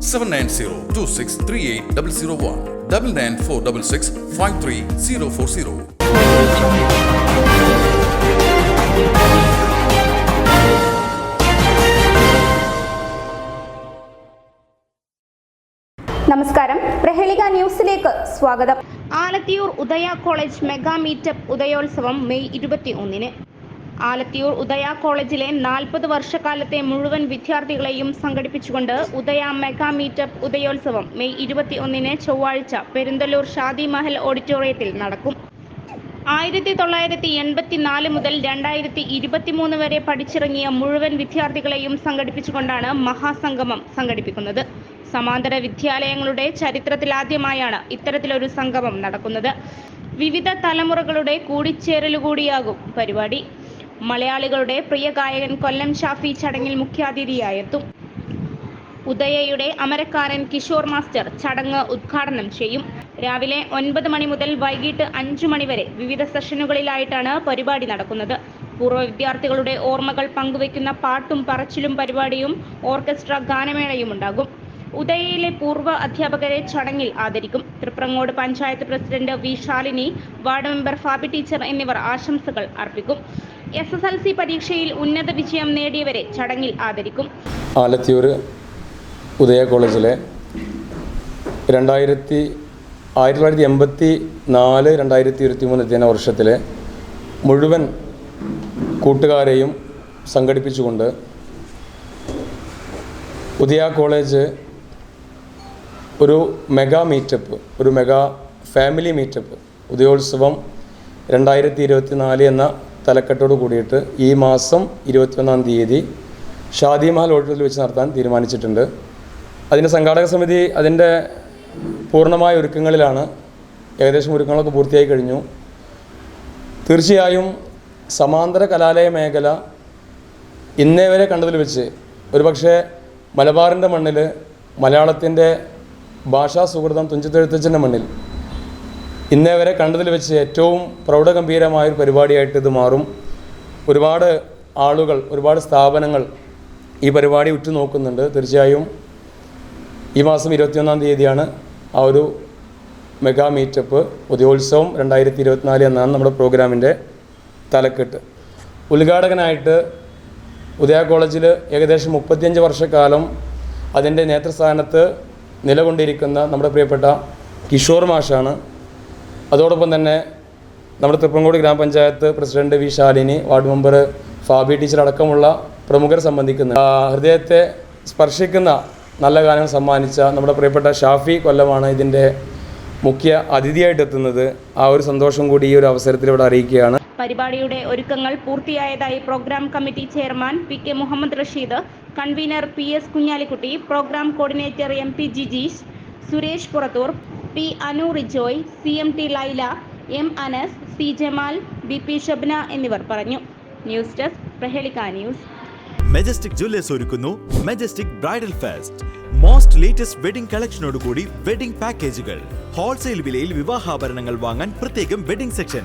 Seven nine zero two six three eight double zero one double nine four double six five three zero four zero നമസ്കാരം. പ്രഹേളിക ന്യൂസിലേക്ക് സ്വാഗതം. Alathiyur Udaya college mega meetup Udayotsavam May ഇരുപത്തി ഒന്നിന് ആലത്തിയൂർ ഉദയ കോളേജിലെ നാൽപ്പത് വർഷക്കാലത്തെ മുഴുവൻ വിദ്യാർത്ഥികളെയും സംഘടിപ്പിച്ചുകൊണ്ട് Udaya mega meetup Udayotsavam May ഇരുപത്തി ഒന്നിന് ചൊവ്വാഴ്ച പെരിന്തല്ലൂർ ഷാദി മഹൽ ഓഡിറ്റോറിയത്തിൽ നടക്കും. ആയിരത്തി തൊള്ളായിരത്തി എൺപത്തിനാല് മുതൽ രണ്ടായിരത്തി ഇരുപത്തിമൂന്ന് വരെ പഠിച്ചിറങ്ങിയ മുഴുവൻ വിദ്യാർത്ഥികളെയും സംഘടിപ്പിച്ചുകൊണ്ടാണ് മഹാസംഗമം സംഘടിപ്പിക്കുന്നത്. സമാന്തര വിദ്യാലയങ്ങളുടെ ചരിത്രത്തിലാദ്യമായാണ് ഇത്തരത്തിലൊരു സംഗമം നടക്കുന്നത്. വിവിധ തലമുറകളുടെ കൂടിച്ചേരലുകൂടിയാകും പരിപാടി. മലയാളികളുടെ പ്രിയ ഗായകൻ കൊല്ലം ഷാഫി ചടങ്ങിൽ മുഖ്യാതിഥിയായെത്തും. ഉദയയുടെ അമരക്കാരൻ കിഷോർ മാസ്റ്റർ ചടങ്ങ് ഉദ്ഘാടനം ചെയ്യും. രാവിലെ ഒൻപത് മണി മുതൽ വൈകിട്ട് അഞ്ചു മണി വരെ വിവിധ സെഷനുകളിലായിട്ടാണ് പരിപാടി നടക്കുന്നത്. പൂർവ വിദ്യാർത്ഥികളുടെ ഓർമ്മകൾ പങ്കുവയ്ക്കുന്ന പാട്ടും പറച്ചിലും പരിപാടിയും ഓർക്കസ്ട്ര ഗാനമേളയും ഉണ്ടാകും. ഉദയയിലെ പൂർവ അധ്യാപകരെ ചടങ്ങിൽ ആദരിക്കും. Triprangode panchayat president V Shalini ward member Fabi teacher എന്നിവർ ആശംസകൾ അർപ്പിക്കും. എസ് എസ് എൽ സി പരീക്ഷയിൽ ഉന്നത വിജയം നേടിയവരെ ചടങ്ങിൽ ആദരിക്കും. ആലത്തിയൂർ ഉദയ കോളേജിലെ രണ്ടായിരത്തി ആയിരത്തി തൊള്ളായിരത്തി എൺപത്തി നാല് രണ്ടായിരത്തി ഇരുപത്തി മൂന്ന് അധ്യയന വർഷത്തിലെ മുഴുവൻ കൂട്ടുകാരെയും സംഘടിപ്പിച്ചുകൊണ്ട് ഉദയ കോളേജ് ഒരു മെഗാ മീറ്റപ്പ് ഒരു മെഗാ ഫാമിലി മീറ്റപ്പ് ഉദയോത്സവം രണ്ടായിരത്തി ഇരുപത്തി നാല് എന്ന തലക്കെട്ടോട് കൂടിയിട്ട് ഈ മാസം ഇരുപത്തിയൊന്നാം തീയതി ഷാദി മഹൽ ഓഡിറ്റോറിയത്തിൽ വെച്ച് നടത്താൻ തീരുമാനിച്ചിട്ടുണ്ട്. അതിന്റെ സംഘാടക സമിതി അതിന്റെ പൂർണമായ ഒരുക്കങ്ങളിലാണ് ഏകദേശം ഒരുക്കങ്ങളൊക്കെ പൂർത്തിയായി കഴിഞ്ഞു. തീർച്ചയായും സമാന്തര കലാലയ മേഖല ഇന്നേ വരെ കണ്ടതിൽ വെച്ച് ഒരുപക്ഷെ മലബാറിന്റെ മണ്ണിൽ മലയാളത്തിന്റെ ഭാഷാ സുഹൃതം തുഞ്ചത്തെഴുത്തച്ഛന്റെ മണ്ണിൽ. ഇന്നേ വരെ കണ്ടതിൽ വെച്ച് ഏറ്റവും പ്രൗഢഗംഭീരമായൊരു പരിപാടിയായിട്ട് ഇത് മാറും. ഒരുപാട് ആളുകൾ ഒരുപാട് സ്ഥാപനങ്ങൾ ഈ പരിപാടി ഉറ്റുനോക്കുന്നുണ്ട്. തീർച്ചയായും ഈ മാസം ഇരുപത്തിയൊന്നാം തീയതിയാണ് ആ ഒരു മെഗാ മീറ്റപ്പ് ഉദയോത്സവം രണ്ടായിരത്തി ഇരുപത്തിനാല് എന്നാണ് നമ്മുടെ പ്രോഗ്രാമിന്റെ തലക്കെട്ട്. ഉദ്ഘാടകനായിട്ട് ഉദയ കോളേജിൽ ഏകദേശം മുപ്പത്തിയഞ്ച് വർഷക്കാലം അതിന്റെ നേതൃസ്ഥാനത്ത് നിലകൊണ്ടിരിക്കുന്ന നമ്മുടെ പ്രിയപ്പെട്ട കിഷോർ മാഷാണ്. അതോടൊപ്പം തന്നെ നമ്മുടെ തൃപ്പങ്കോട് ഗ്രാമപഞ്ചായത്ത് president V Shalini ward member Fabi teacher അടക്കമുള്ള പ്രമുഖർ സംബന്ധിക്കുന്ന. ഹൃദയത്തെ സ്പർശിക്കുന്ന നല്ല ഗാനങ്ങൾ സമ്മാനിച്ച നമ്മുടെ പ്രിയപ്പെട്ട ഷാഫി കൊല്ലമാണ് ഇതിന്റെ മുഖ്യ അതിഥിയായിട്ട് എത്തുന്നത് ആ ഒരു സന്തോഷം കൂടി ഈ ഒരു അവസരത്തിൽ ഇവിടെ അറിയിക്കുകയാണ്. പരിപാടിയുടെ ഒരുക്കങ്ങൾ പൂർത്തിയായതായി programme committee chairman P K Muhammad Rasheed convener P S Kunhalikutty programme coordinator M P Jijeesh Suresh Purathur P Anu Rijoy C M T Laila M Anas C Jamal B P Shabna എന്നിവർ പറഞ്ഞു. News desk Prahelika news. Majestic jewellers ഒരുക്കുന്നു Majestic bridal fest most latest wedding കളക്ഷനോടുകൂടി wedding പാക്കേജുകൾ wholesale വിലയിൽ വിവാഹാഭരണങ്ങൾ വാങ്ങാൻ പ്രത്യേകം wedding section